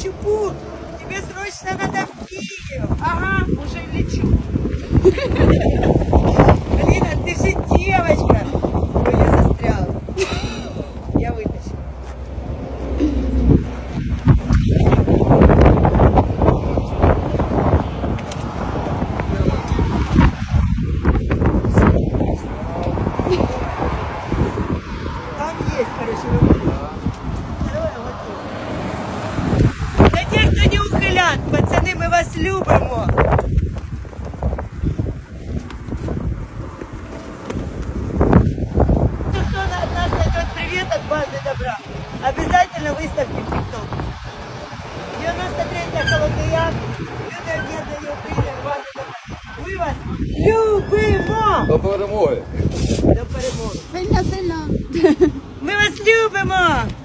Чепут, тебе срочно надо в Киев. Ага, уже лечу. Алина, ты же девочка. Ой, я застряла. Я вытащила. Там есть, короче, вас любимо. Кто от нас найдет привет от банды добра, обязательно выставьте в ТикТок. 93-я Холодная, люди объединенные Украины, банды добра. Ми вас любимо! До перемоги. До перемоги. Сильно, сильно. Ми вас любимо!